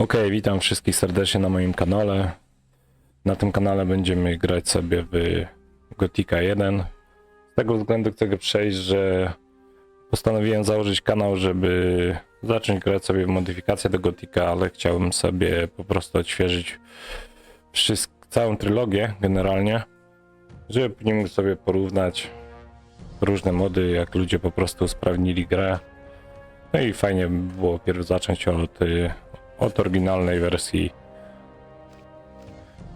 Okej, witam wszystkich serdecznie na moim kanale. Na tym kanale będziemy grać sobie w Gotika 1. Z tego względu chcę przejść, że postanowiłem założyć kanał, żeby zacząć grać sobie w modyfikację do Gotika, ale chciałbym sobie po prostu odświeżyć całą trylogię generalnie, żeby później mógł sobie porównać różne mody, jak ludzie po prostu usprawnili grę. No i fajnie by było pierw zacząć od, y, od oryginalnej wersji.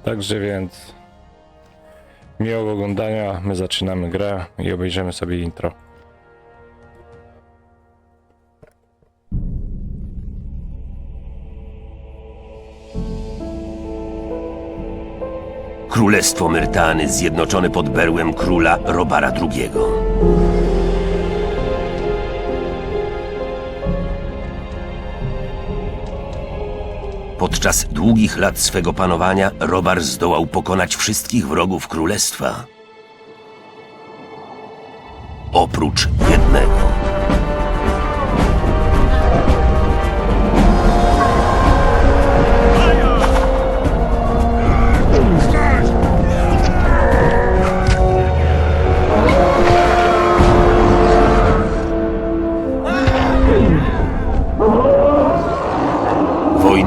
Także więc miłego oglądania, my zaczynamy grę i obejrzymy sobie intro. Królestwo Myrtany zjednoczone pod berłem króla Robara II. Podczas długich lat swego panowania Robar zdołał pokonać wszystkich wrogów królestwa. Oprócz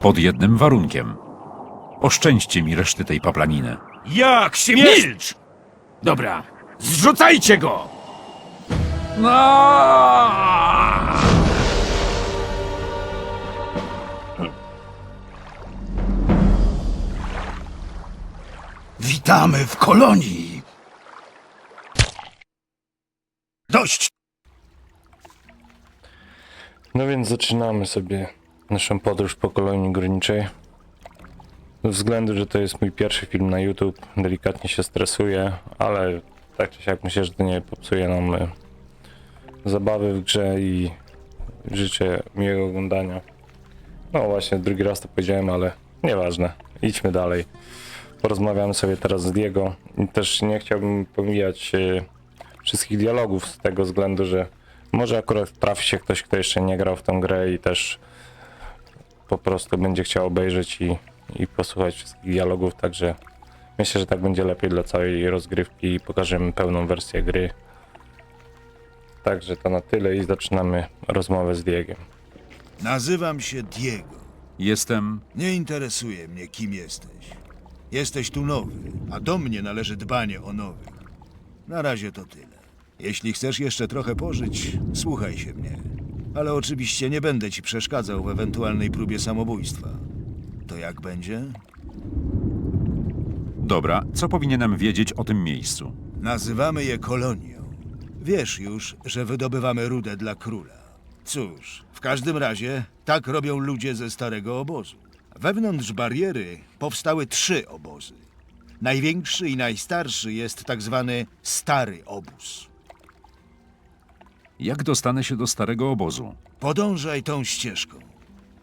Pod jednym warunkiem. Oszczędźcie mi reszty tej paplaniny. Jak śmiesz... Milcz! Dobra, zrzucajcie go! Witamy w kolonii. Dość! No więc zaczynamy sobie naszą podróż po kolonii górniczej. Ze względu, że to jest mój pierwszy film na YouTube, delikatnie się stresuję, ale tak czy siak myślę, że to nie popsuje nam e, zabawy w grze i życzę miłego oglądania. No właśnie, drugi raz to powiedziałem, ale nieważne. Idźmy dalej. Porozmawiamy sobie teraz z Diego. I też nie chciałbym pomijać e, wszystkich dialogów z tego względu, że może akurat trafi się ktoś, kto jeszcze nie grał w tą grę i też po prostu będzie chciał obejrzeć i, i posłuchać wszystkich dialogów, także myślę, że tak będzie lepiej dla całej rozgrywki i pokażemy pełną wersję gry. Także to na tyle i zaczynamy rozmowę z Diegiem. Nazywam się Diego. Jestem. Nie interesuje mnie, kim jesteś. Jesteś tu nowy, a do mnie należy dbanie o nowych. Na razie to tyle. Jeśli chcesz jeszcze trochę pożyć, słuchaj się mnie. Ale oczywiście nie będę ci przeszkadzał w ewentualnej próbie samobójstwa. To jak będzie? Dobra, co powinienem wiedzieć o tym miejscu? Nazywamy je kolonią. Wiesz już, że wydobywamy rudę dla króla. Cóż, w każdym razie tak robią ludzie ze starego obozu. Wewnątrz bariery powstały trzy obozy. Największy i najstarszy jest tak zwany stary obóz. Jak dostanę się do starego obozu? Podążaj tą ścieżką.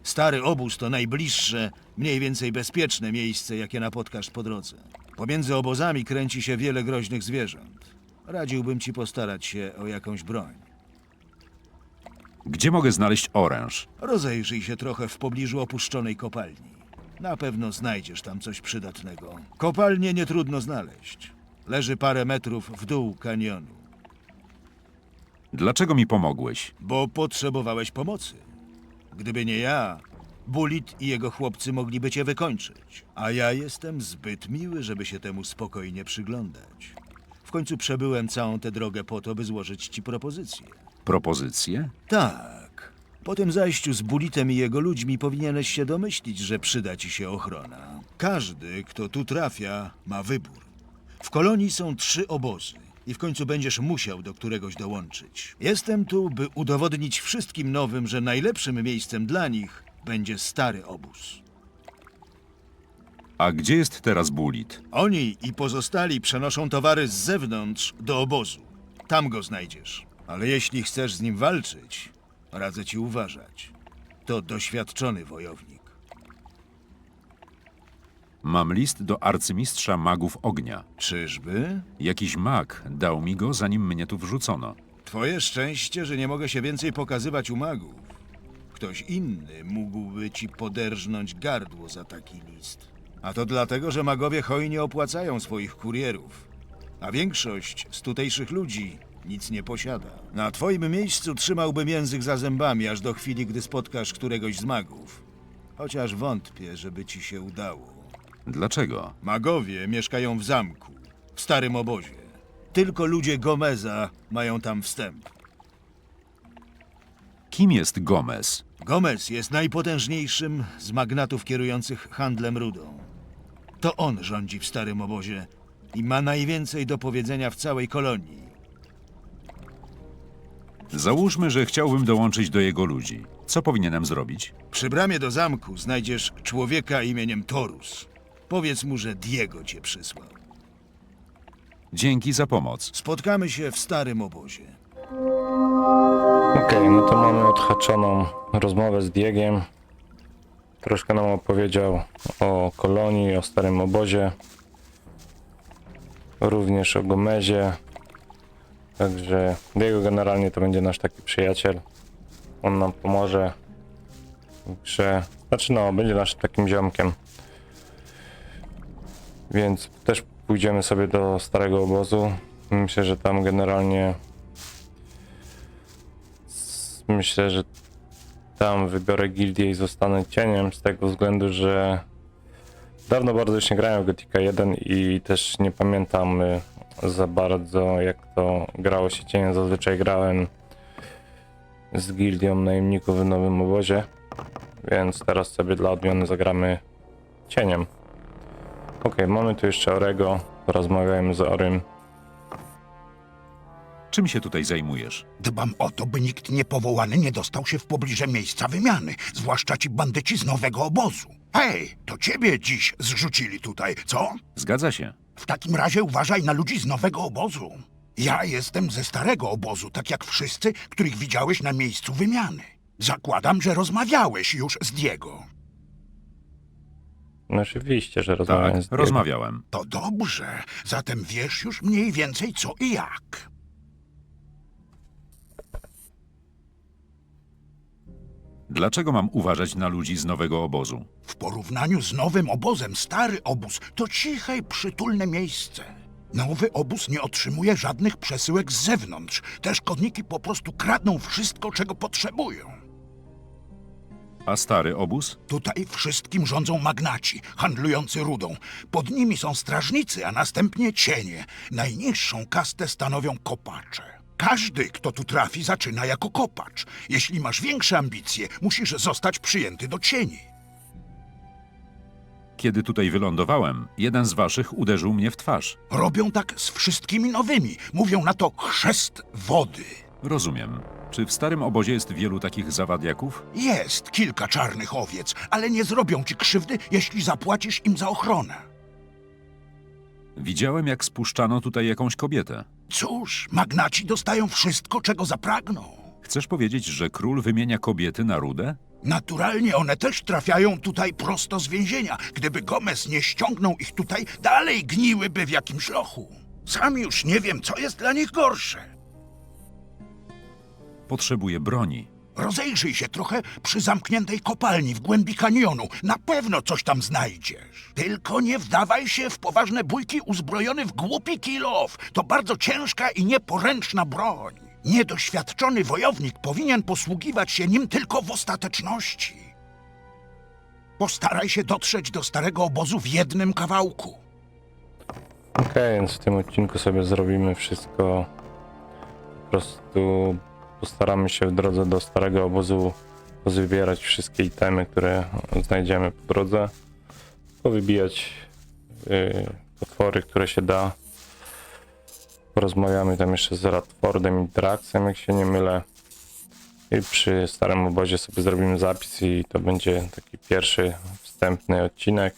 Stary obóz to najbliższe, mniej więcej bezpieczne miejsce, jakie napotkasz po drodze. Pomiędzy obozami kręci się wiele groźnych zwierząt. Radziłbym ci postarać się o jakąś broń. Gdzie mogę znaleźć oręż? Rozejrzyj się trochę w pobliżu opuszczonej kopalni. Na pewno znajdziesz tam coś przydatnego. Kopalnię nie trudno znaleźć. Leży parę metrów w dół kanionu, Dlaczego mi pomogłeś? bo potrzebowałeś pomocy. Gdyby nie ja, Bulit i jego chłopcy mogliby cię wykończyć. A ja jestem zbyt miły, żeby się temu spokojnie przyglądać. W końcu przebyłem całą tę drogę po to, by złożyć ci propozycję. Propozycje? Tak. Po tym zajściu z Bulitem i jego ludźmi powinieneś się domyślić, że przyda ci się ochrona. Każdy, kto tu trafia, ma wybór. W kolonii są trzy obozy i w końcu będziesz musiał do któregoś dołączyć. Jestem tu, by udowodnić wszystkim nowym, że najlepszym miejscem dla nich będzie stary obóz. A gdzie jest teraz Bulit? Oni i pozostali przenoszą towary z zewnątrz do obozu. Tam go znajdziesz. Ale jeśli chcesz z nim walczyć, radzę ci uważać. To doświadczony wojownik. Mam list do arcymistrza magów ognia. Czyżby? Jakiś mag dał mi go, zanim mnie tu wrzucono. Twoje szczęście, że nie mogę się więcej pokazywać u magów. Ktoś inny mógłby ci poderżnąć gardło za taki list. A to dlatego, że magowie hojnie opłacają swoich kurierów. A większość z tutejszych ludzi nic nie posiada. Na twoim miejscu trzymałbym język za zębami, aż do chwili, gdy spotkasz któregoś z magów. Chociaż wątpię, żeby ci się udało. Dlaczego? Magowie mieszkają w zamku, w starym obozie. Tylko ludzie Gomeza mają tam wstęp. Kim jest Gomez? Gomez jest najpotężniejszym z magnatów kierujących handlem rudą. To on rządzi w starym obozie i ma najwięcej do powiedzenia w całej kolonii. Załóżmy, że chciałbym dołączyć do jego ludzi. Co powinienem zrobić? Przy bramie do zamku znajdziesz człowieka imieniem Torus. Powiedz mu, że Diego cię przysłał. Dzięki za pomoc. Spotkamy się w starym obozie. Okej, no to mamy odhaczoną rozmowę z Diegiem. Troszkę nam opowiedział o kolonii, o starym obozie. Również o Gomezie. Także Diego generalnie to będzie nasz taki przyjaciel. On nam pomoże. Także, znaczy no, będzie naszym takim ziomkiem. Więc też pójdziemy sobie do starego obozu. Myślę, że tam generalnie myślę, że tam wybiorę gildię i zostanę cieniem z tego względu, że dawno bardzo już nie grałem w Gothica 1 i też nie pamiętam y, za bardzo jak to grało się cieniem. Zazwyczaj grałem z gildią najemników w nowym obozie, więc teraz sobie dla odmiany zagramy cieniem. Ok, mamy tu jeszcze Orego, porozmawiajmy z Orym. Czym się tutaj zajmujesz? Dbam o to, by nikt niepowołany nie dostał się w pobliże miejsca wymiany, zwłaszcza ci bandyci z nowego obozu. Hej, to ciebie dziś zrzucili tutaj, co? Zgadza się. W takim razie uważaj na ludzi z nowego obozu. Ja jestem ze starego obozu, tak jak wszyscy, których widziałeś na miejscu wymiany. Zakładam, że rozmawiałeś już z Diego. No oczywiście, że rozmawiam Tak, z Diego. rozmawiałem. To dobrze, zatem wiesz już mniej więcej co i jak. Dlaczego mam uważać na ludzi z nowego obozu? W porównaniu z nowym obozem, stary obóz to ciche i przytulne miejsce. Nowy obóz nie otrzymuje żadnych przesyłek z zewnątrz. Te szkodniki po prostu kradną wszystko, czego potrzebują. A stary obóz? Tutaj wszystkim rządzą magnaci, handlujący rudą. Pod nimi są strażnicy, a następnie cienie. Najniższą kastę stanowią kopacze. Każdy, kto tu trafi, zaczyna jako kopacz. Jeśli masz większe ambicje, musisz zostać przyjęty do cieni. Kiedy tutaj wylądowałem, jeden z waszych uderzył mnie w twarz. Robią tak z wszystkimi nowymi. Mówią na to chrzest wody. Rozumiem. Czy w starym obozie jest wielu takich zawadiaków? Jest kilka czarnych owiec, ale nie zrobią ci krzywdy, jeśli zapłacisz im za ochronę. Widziałem, jak spuszczano tutaj jakąś kobietę. Cóż, magnaci dostają wszystko, czego zapragną. Chcesz powiedzieć, że król wymienia kobiety na rudę? Naturalnie one też trafiają tutaj prosto z więzienia. Gdyby Gomez nie ściągnął ich tutaj, dalej gniłyby w jakimś lochu. Sam już nie wiem, co jest dla nich gorsze. Potrzebuję broni. Rozejrzyj się trochę przy zamkniętej kopalni w głębi kanionu. Na pewno coś tam znajdziesz. Tylko nie wdawaj się w poważne bójki uzbrojony w głupi kilow. To bardzo ciężka i nieporęczna broń. Niedoświadczony wojownik powinien posługiwać się nim tylko w ostateczności. Postaraj się dotrzeć do starego obozu w jednym kawałku. Okej, więc w tym odcinku sobie zrobimy wszystko. Po prostu postaramy się w drodze do starego obozu pozbierać wszystkie itemy, które znajdziemy po drodze. Powybijać yy, potwory, które się da. Porozmawiamy tam jeszcze z Radfordem i Draxem, jak się nie mylę. I przy starym obozie sobie zrobimy zapis i to będzie taki pierwszy wstępny odcinek.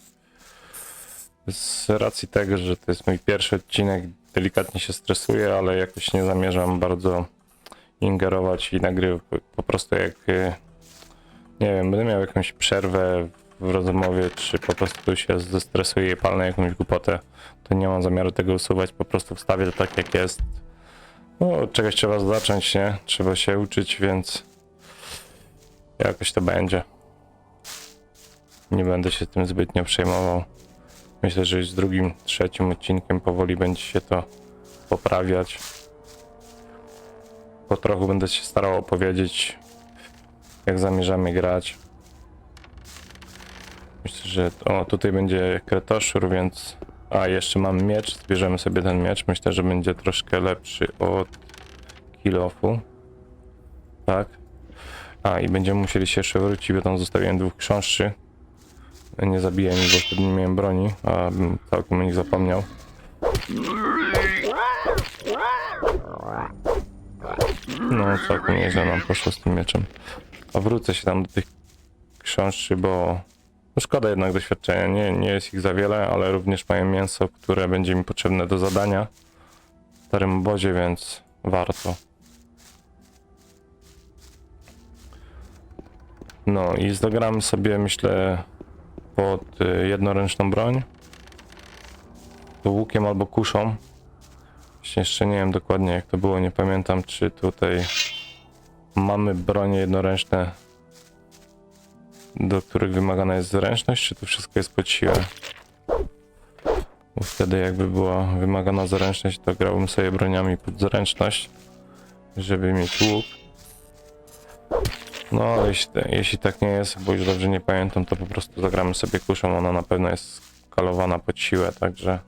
Z racji tego, że to jest mój pierwszy odcinek, delikatnie się stresuję, ale jakoś nie zamierzam bardzo ingerować i nagrywać. Po, prostu jak, y, nie wiem, będę miał jakąś przerwę w rozmowie, czy po prostu się zestresuję i palnę jakąś głupotę, to nie mam zamiaru tego usuwać, po prostu wstawię to tak jak jest. No, od czegoś trzeba zacząć, nie? Trzeba się uczyć, więc jakoś to będzie. Nie będę się tym zbytnio przejmował. Myślę, że już z drugim, trzecim odcinkiem powoli będzie się to poprawiać. Po trochu będę się starał opowiedzieć, jak zamierzamy grać. Myślę, że o tutaj będzie kretoszur, więc. A jeszcze mam miecz, zbierzemy sobie ten miecz. Myślę, że będzie troszkę lepszy od kilofu. Tak. A i będziemy musieli się jeszcze wrócić, bo tam zostawiłem dwóch książczy. Nie zabijaj mi, bo wtedy nie miałem broni, a bym całkiem o nich zapomniał. No, całkiem nieźle nam poszło z tym mieczem. A wrócę się tam do tych książczy, bo no szkoda jednak doświadczenia. Nie, nie jest ich za wiele, ale również mają mięso, które będzie mi potrzebne do zadania w starym obozie, więc warto. No i zagramy sobie, myślę, pod y, jednoręczną broń. Łukiem albo kuszą. Właśnie jeszcze nie wiem dokładnie jak to było, nie pamiętam czy tutaj mamy bronie jednoręczne, do których wymagana jest zręczność, czy to wszystko jest pod siłę. Bo wtedy jakby była wymagana zręczność, to grałbym sobie broniami pod zręczność, żeby mieć łuk. No, ale jeśli, jeśli tak nie jest, bo już dobrze nie pamiętam, to po prostu zagramy sobie kuszą. Ona na pewno jest skalowana pod siłę, także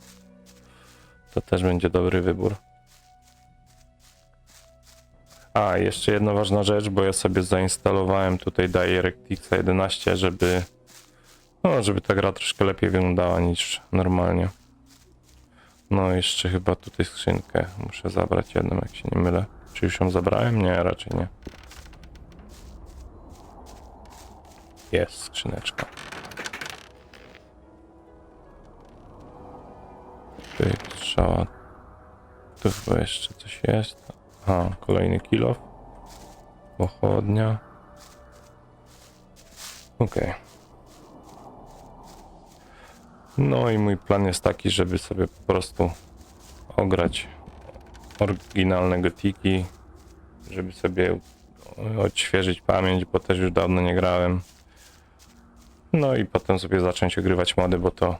to też będzie dobry wybór. A, jeszcze jedna ważna rzecz, bo ja sobie zainstalowałem tutaj DirectX 11, żeby no, żeby ta gra troszkę lepiej wyglądała niż normalnie. No, jeszcze chyba tutaj skrzynkę muszę zabrać jedną, jak się nie mylę. Czy już ją zabrałem? Nie, raczej nie. Jest skrzyneczka. Pyk, strzała. Tu chyba jeszcze coś jest. A, kolejny kilof. Pochodnia. Okej. No i mój plan jest taki, żeby sobie po prostu ograć oryginalne gotiki, żeby sobie odświeżyć pamięć, bo też już dawno nie grałem. No i potem sobie zacząć ogrywać mody, bo to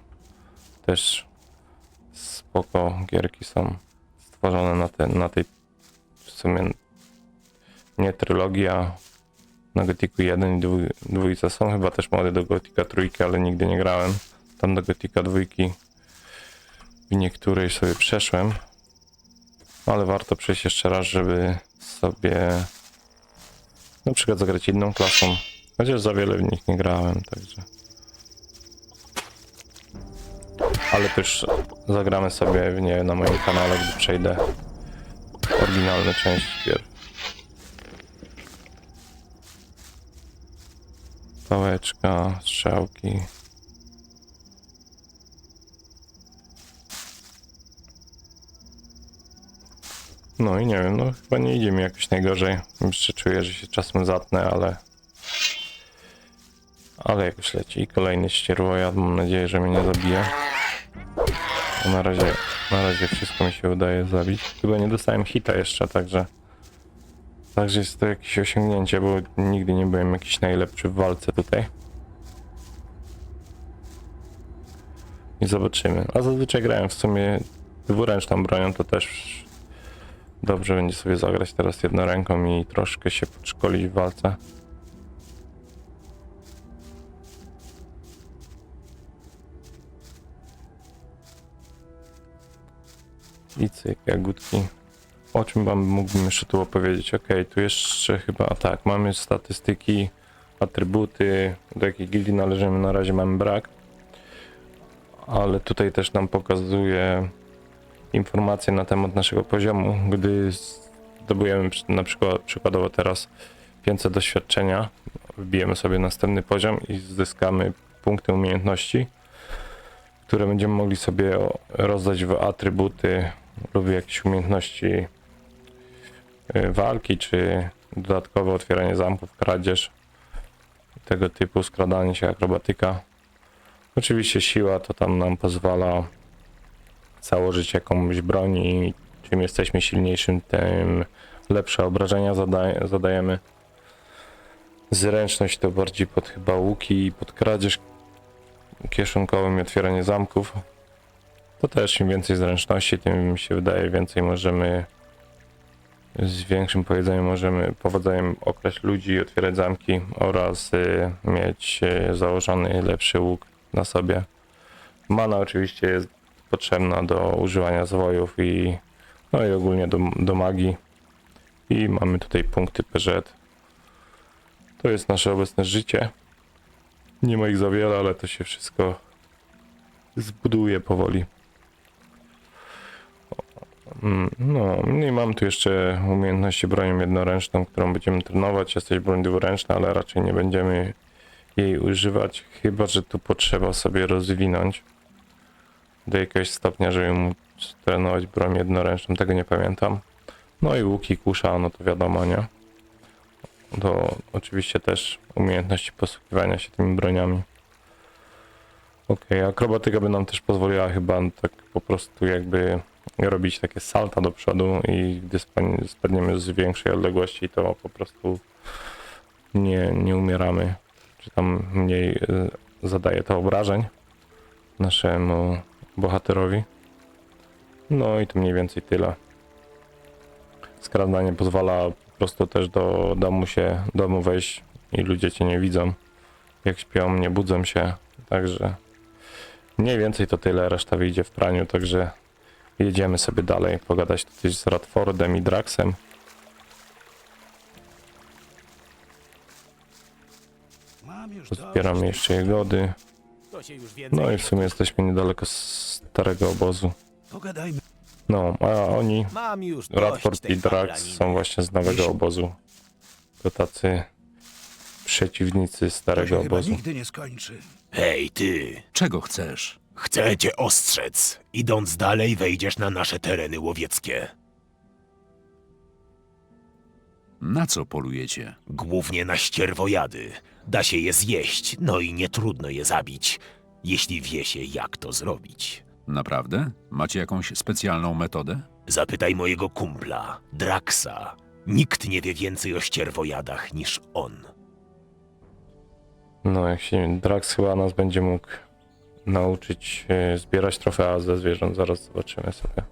też spoko gierki są stworzone na, te, na tej w sumie nie trylogia na Gothicu 1 i 2 są chyba też mody do Gothica trójki, ale nigdy nie grałem. Tam do Gothica dwójki w niektórej sobie przeszłem. Ale warto przejść jeszcze raz, żeby sobie na przykład zagrać inną klasą. Chociaż za wiele w nich nie grałem, także. Ale już zagramy sobie w nie na moim kanale, gdy przejdę oryginalne części gier. Pałeczka, strzałki. No i nie wiem, no chyba nie idzie mi jakoś najgorzej. Jeszcze czuję, że się czasem zatnę, ale... Ale jakoś leci. I kolejny ścierwojad, mam nadzieję, że mnie nie zabije. Bo na razie, na razie wszystko mi się udaje zabić. Chyba nie dostałem hita jeszcze, także... Także jest to jakieś osiągnięcie, bo nigdy nie byłem jakiś najlepszy w walce tutaj. I zobaczymy. A zazwyczaj grałem w sumie dwuręczną bronią, to też dobrze będzie sobie zagrać teraz jednoręką i troszkę się podszkolić w walce. I cyk, jagódki. O czym wam mógłbym jeszcze tu opowiedzieć? Ok, tu jeszcze chyba, a tak, mamy statystyki, atrybuty, do jakiej gildii należymy, na razie mamy brak. Ale tutaj też nam pokazuje informacje na temat naszego poziomu, gdy zdobujemy na przykład przykładowo teraz 500 doświadczenia, wbijemy sobie następny poziom i zyskamy punkty umiejętności, które będziemy mogli sobie rozdać w atrybuty lub jakieś umiejętności y, walki, czy dodatkowe otwieranie zamków, kradzież, tego typu skradanie się, akrobatyka. Oczywiście siła to tam nam pozwala założyć jakąś broń i czym jesteśmy silniejszym, tym lepsze obrażenia zada zadajemy. Zręczność to bardziej pod chyba łuki i pod kradzież kieszonkowym i otwieranie zamków. To też im więcej zręczności, tym mi się wydaje więcej możemy z większym powiedzeniem możemy powodzeniem okraść ludzi otwierać zamki oraz y, mieć y, założony lepszy łuk na sobie. Mana oczywiście jest potrzebna do używania zwojów i no i ogólnie do, do magii. I mamy tutaj punkty PZ. To jest nasze obecne życie. Nie ma ich za wiele, ale to się wszystko zbuduje powoli. Mm, No, i mam tu jeszcze umiejętności bronią jednoręczną, którą będziemy trenować. Jesteś broń dwuręczna, ale raczej nie będziemy jej używać, chyba że tu potrzeba sobie rozwinąć do jakiegoś stopnia, żeby móc trenować broń jednoręczną, tego nie pamiętam. No i łuki kusza, no to wiadomo, nie? To oczywiście też umiejętności posługiwania się tymi broniami. Okej, akrobatyka by nam też pozwoliła chyba tak po prostu jakby robić takie salta do przodu i gdy spadnie- spadniemy z większej odległości, to po prostu nie, nie umieramy, czy tam mniej y, zadaje to obrażeń naszemu bohaterowi. No i to mniej więcej tyle. Skradanie pozwala po prostu też do domu się, domu wejść i ludzie cię nie widzą. Jak śpią, nie budzą się, także mniej więcej to tyle, reszta wyjdzie w praniu, także jedziemy sobie dalej, pogadać tutaj z Radfordem i Draxem. Mam już Zbieramy jeszcze jagody. No i w sumie jesteśmy niedaleko starego obozu. No, a oni, Radford i Drax są właśnie z nowego obozu. To tacy przeciwnicy starego obozu. nigdy nie skończy. Hej, ty! Czego chcesz? Chcę cię ostrzec. Idąc dalej, wejdziesz na nasze tereny łowieckie. Na co polujecie? Głównie na ścierwojady. Da się je zjeść, no i nie trudno je zabić, jeśli wie się, jak to zrobić. Naprawdę? Macie jakąś specjalną metodę? Zapytaj mojego kumpla, Draxa. Nikt nie wie więcej o ścierwojadach niż on. No, jak się Drax chyba nas będzie mógł nauczyć zbierać trofea ze zwierząt, zaraz zobaczymy sobie.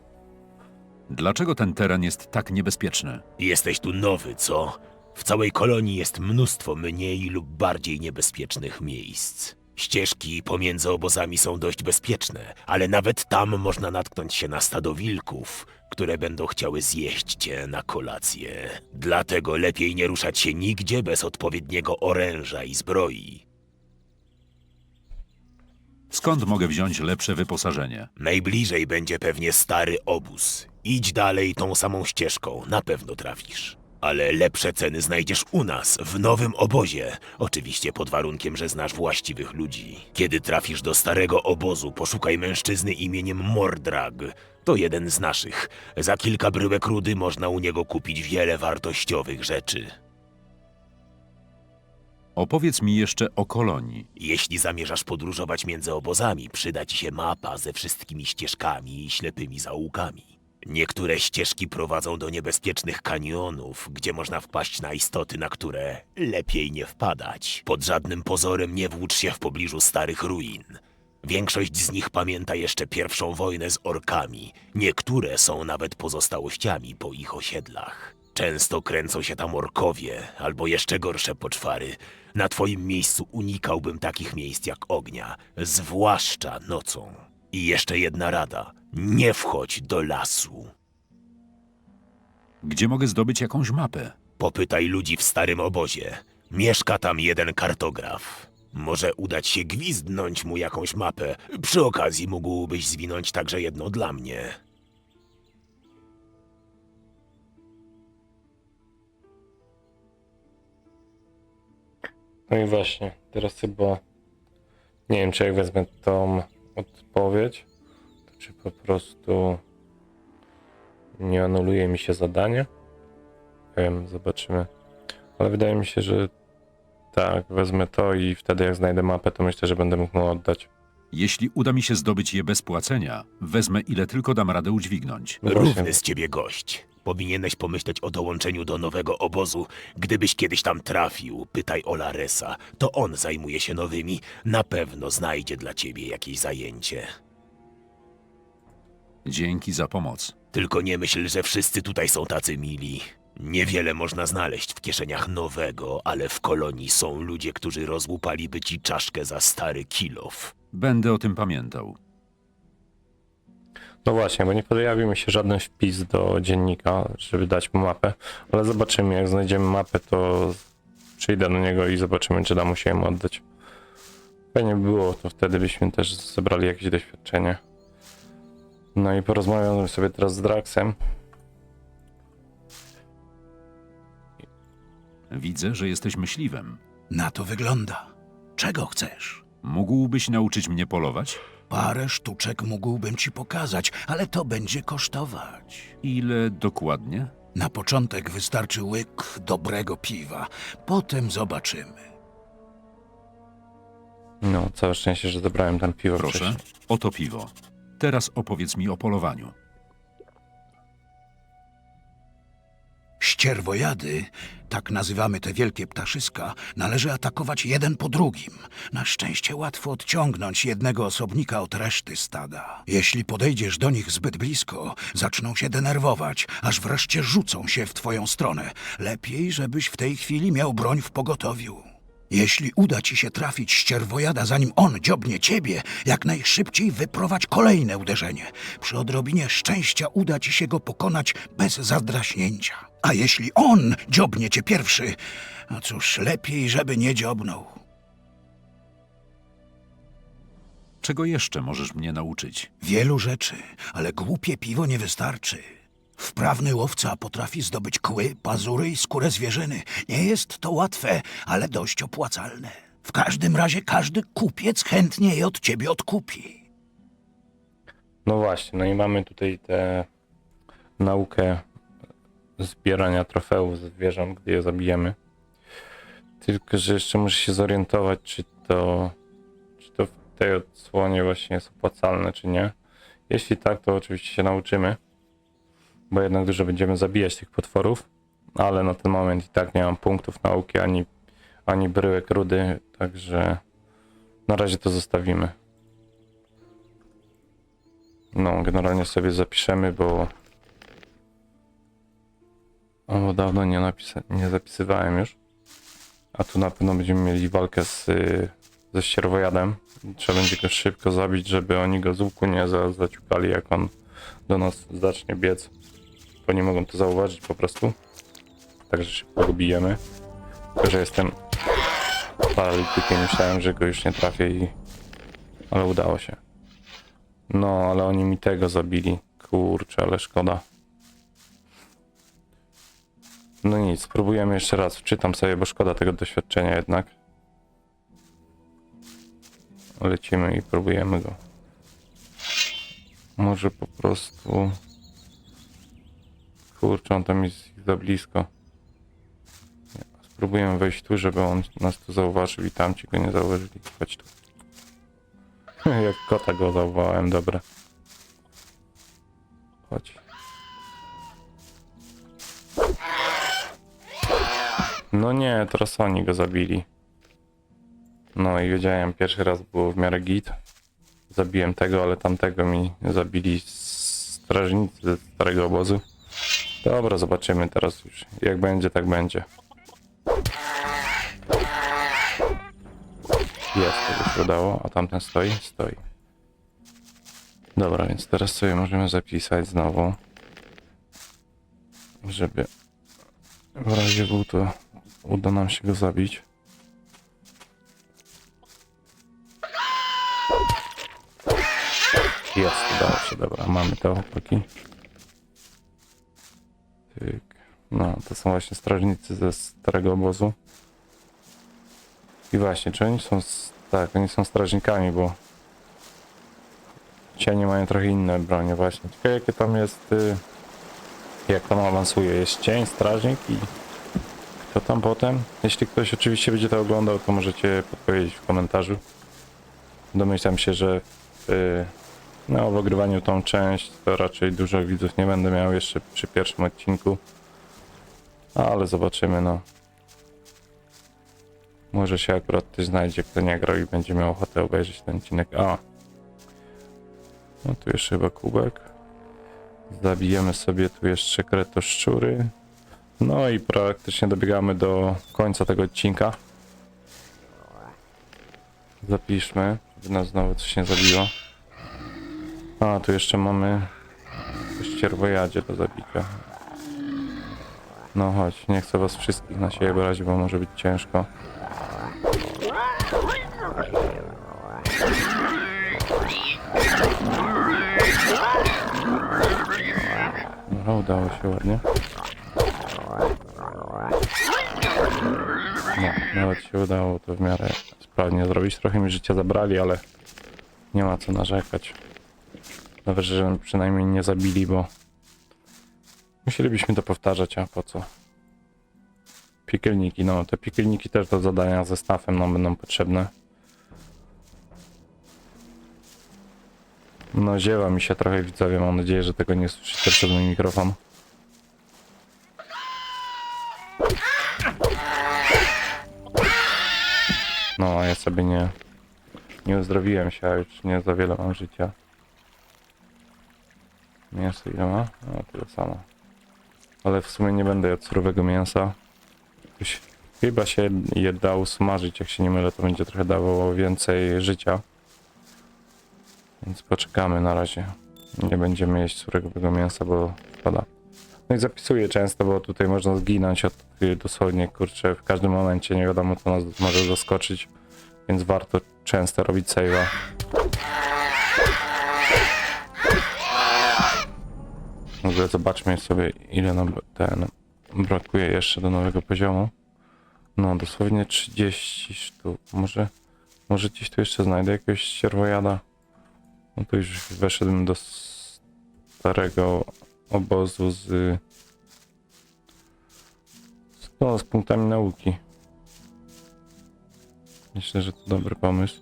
Dlaczego ten teren jest tak niebezpieczny? Jesteś tu nowy, co? W całej kolonii jest mnóstwo mniej lub bardziej niebezpiecznych miejsc. Ścieżki pomiędzy obozami są dość bezpieczne, ale nawet tam można natknąć się na stado wilków, które będą chciały zjeść cię na kolację. Dlatego lepiej nie ruszać się nigdzie bez odpowiedniego oręża i zbroi. Skąd mogę wziąć lepsze wyposażenie? Najbliżej będzie pewnie stary obóz. Idź dalej tą samą ścieżką, na pewno trafisz. Ale lepsze ceny znajdziesz u nas, w nowym obozie. Oczywiście pod warunkiem, że znasz właściwych ludzi. Kiedy trafisz do starego obozu, poszukaj mężczyzny imieniem Mordrag. To jeden z naszych. Za kilka bryłek rudy można u niego kupić wiele wartościowych rzeczy. Opowiedz mi jeszcze o kolonii. Jeśli zamierzasz podróżować między obozami, przyda ci się mapa ze wszystkimi ścieżkami i ślepymi zaułkami. Niektóre ścieżki prowadzą do niebezpiecznych kanionów, gdzie można wpaść na istoty, na które lepiej nie wpadać. Pod żadnym pozorem nie włócz się w pobliżu starych ruin. Większość z nich pamięta jeszcze pierwszą wojnę z orkami. Niektóre są nawet pozostałościami po ich osiedlach. Często kręcą się tam orkowie, albo jeszcze gorsze poczwary. Na twoim miejscu unikałbym takich miejsc jak ognia, zwłaszcza nocą. I jeszcze jedna rada. Nie wchodź do lasu. Gdzie mogę zdobyć jakąś mapę? Popytaj ludzi w starym obozie. Mieszka tam jeden kartograf. Może udać się gwizdnąć mu jakąś mapę. Przy okazji mógłbyś zwinąć także jedno dla mnie. No i właśnie, teraz chyba nie wiem, czy jak wezmę tą odpowiedź, to czy po prostu nie anuluje mi się zadanie. Nie wiem, zobaczymy. Ale wydaje mi się, że tak, wezmę to i wtedy jak znajdę mapę, to myślę, że będę mógł mu oddać. Jeśli uda mi się zdobyć je bez płacenia, wezmę ile tylko dam radę udźwignąć. No właśnie. Równy z ciebie gość. Powinieneś pomyśleć o dołączeniu do nowego obozu. Gdybyś kiedyś tam trafił, pytaj o Laresa. To on zajmuje się nowymi. Na pewno znajdzie dla ciebie jakieś zajęcie. Dzięki za pomoc. Tylko nie myśl, że wszyscy tutaj są tacy mili. Niewiele można znaleźć w kieszeniach nowego, ale w kolonii są ludzie, którzy rozłupaliby ci czaszkę za stary kilof. Będę o tym pamiętał. No właśnie, bo nie pojawił mi się żaden wpis do dziennika, żeby dać mu mapę, ale zobaczymy, jak znajdziemy mapę, to przyjdę do niego i zobaczymy, czy da mu się ją oddać. Fajnie by było, to wtedy byśmy też zebrali jakieś doświadczenie. No i porozmawiamy sobie teraz z Draxem. Widzę, że jesteś myśliwym. Na to wygląda. Czego chcesz? Mógłbyś nauczyć mnie polować? Parę sztuczek mógłbym ci pokazać, ale to będzie kosztować. Ile dokładnie? Na początek wystarczy łyk dobrego piwa, potem zobaczymy. No, całe szczęście, że zebrałem tam piwo Proszę, wcześniej. oto piwo. Teraz opowiedz mi o polowaniu. Ścierwojady, tak nazywamy te wielkie ptaszyska, należy atakować jeden po drugim. Na szczęście łatwo odciągnąć jednego osobnika od reszty stada. Jeśli podejdziesz do nich zbyt blisko, zaczną się denerwować, aż wreszcie rzucą się w twoją stronę. Lepiej, żebyś w tej chwili miał broń w pogotowiu. Jeśli uda ci się trafić ścierwojada, zanim on dziobnie ciebie, jak najszybciej wyprowadź kolejne uderzenie. Przy odrobinie szczęścia uda ci się go pokonać bez zadraśnięcia. A jeśli on dziobnie cię pierwszy, no cóż, lepiej, żeby nie dziobnął. Czego jeszcze możesz mnie nauczyć? Wielu rzeczy, ale głupie piwo nie wystarczy. Wprawny łowca potrafi zdobyć kły, pazury i skórę zwierzyny. Nie jest to łatwe, ale dość opłacalne. W każdym razie każdy kupiec chętnie je od ciebie odkupi. No właśnie, no i mamy tutaj tę naukę zbierania trofeów ze zwierząt, gdy je zabijemy. Tylko, że jeszcze muszę się zorientować, czy to, czy to w tej odsłonie właśnie jest opłacalne, czy nie. Jeśli tak, to oczywiście się nauczymy, bo jednak dużo będziemy zabijać tych potworów, ale na ten moment i tak nie mam punktów nauki, ani, ani bryłek rudy, także na razie to zostawimy. No, generalnie sobie zapiszemy, bo. O, dawno nie, nie zapisywałem już. A tu na pewno będziemy mieli walkę z, ze ścierwojadem. Trzeba będzie go szybko zabić, żeby oni go z łuku nie za, zaciukali, jak on do nas zacznie biec. Bo nie mogą to zauważyć po prostu. Także szybko go bijemy. Tylko, że jestem paralitykiem, myślałem, że go już nie trafię i Ale udało się. No, ale oni mi tego zabili. Kurczę, ale szkoda. No nic, spróbujemy jeszcze raz. Wczytam sobie, bo szkoda tego doświadczenia jednak. Lecimy i próbujemy go. Może po prostu... Kurczę, on tam jest za blisko. Spróbujemy wejść tu, żeby on nas tu zauważył i tamci go nie zauważyli. Chodź tu. Jak kota go zauważyłem, dobra. Chodź. No nie, teraz oni go zabili. No i wiedziałem, pierwszy raz było w miarę git. Zabiłem tego, ale tamtego mi zabili strażnicy ze starego obozu. Dobra, zobaczymy teraz już. Jak będzie, tak będzie. Jest, to już udało, a tamten stoi? Stoi. Dobra, więc teraz sobie możemy zapisać znowu, żeby w razie W to uda nam się go zabić. Jest, udało się, dobra, mamy to, chłopaki. No, to są właśnie strażnicy ze starego obozu. I właśnie, czy oni są... Tak, oni są strażnikami, bo... Cienie mają trochę inne bronie właśnie. Ciekawe jakie tam jest... Y... Jak tam awansuje. Jest cień, strażnik i... Kto tam potem? Jeśli ktoś oczywiście będzie to oglądał, to możecie podpowiedzieć w komentarzu. Domyślam się, że y... no, w ogrywaniu tą część to raczej dużo widzów nie będę miał jeszcze przy pierwszym odcinku. Ale zobaczymy, no. Może się akurat ktoś znajdzie, kto nie grał i będzie miał ochotę obejrzeć ten odcinek. A. No tu jeszcze chyba kubek. Zabijemy sobie tu jeszcze kretoszczury. No i praktycznie dobiegamy do końca tego odcinka. Zapiszmy, żeby nas znowu coś nie zabiło. A, tu jeszcze mamy ścierwojadzie do zabicia. No chodź, nie chcę was wszystkich na siebie brać, bo może być ciężko. No, udało się ładnie. No, nawet się udało to w miarę sprawnie zrobić. Trochę mi życia zabrali, ale nie ma co narzekać. Nawet, że przynajmniej nie zabili, bo musielibyśmy to powtarzać, a po co? Piekielniki, no te piekielniki też do zadania ze stafem nam będą potrzebne. No ziewa mi się trochę widzowie, mam nadzieję, że tego nie słyszycie przez mój mikrofon. No, a ja sobie nie, nie uzdrowiłem się, a już nie za wiele mam życia. Mięso ile ma? No, tyle samo. Ale w sumie nie będę jadł surowego mięsa. Chyba się je da usmażyć, jak się nie mylę, to będzie trochę dawało więcej życia. Więc poczekamy na razie. Nie będziemy jeść surowego mięsa, bo szkoda. No i zapisuję często, bo tutaj można zginąć od y, dosłownie, kurczę, w każdym momencie nie wiadomo co nas może zaskoczyć. Więc warto często robić save'a. W ogóle zobaczmy sobie ile nam ten brakuje jeszcze do nowego poziomu. No dosłownie 30 sztuk. Może, może gdzieś tu jeszcze znajdę jakiegoś sierwojada. No to już weszedłem do starego obozu z, z, no, z punktami nauki. Myślę, że to dobry pomysł.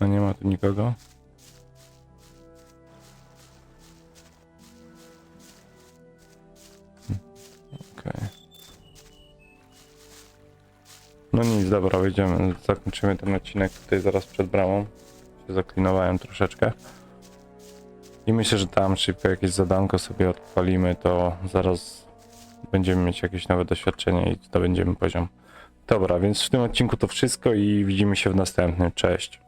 No nie ma tu nikogo. Okej. No nic, dobra, wejdziemy. Zakończymy ten odcinek tutaj zaraz przed bramą. Się zaklinowałem troszeczkę. I myślę, że tam szybko jakieś zadanko sobie odpalimy, to zaraz będziemy mieć jakieś nowe doświadczenie i zdobędziemy poziom. Dobra, więc w tym odcinku to wszystko i widzimy się w następnym. Cześć.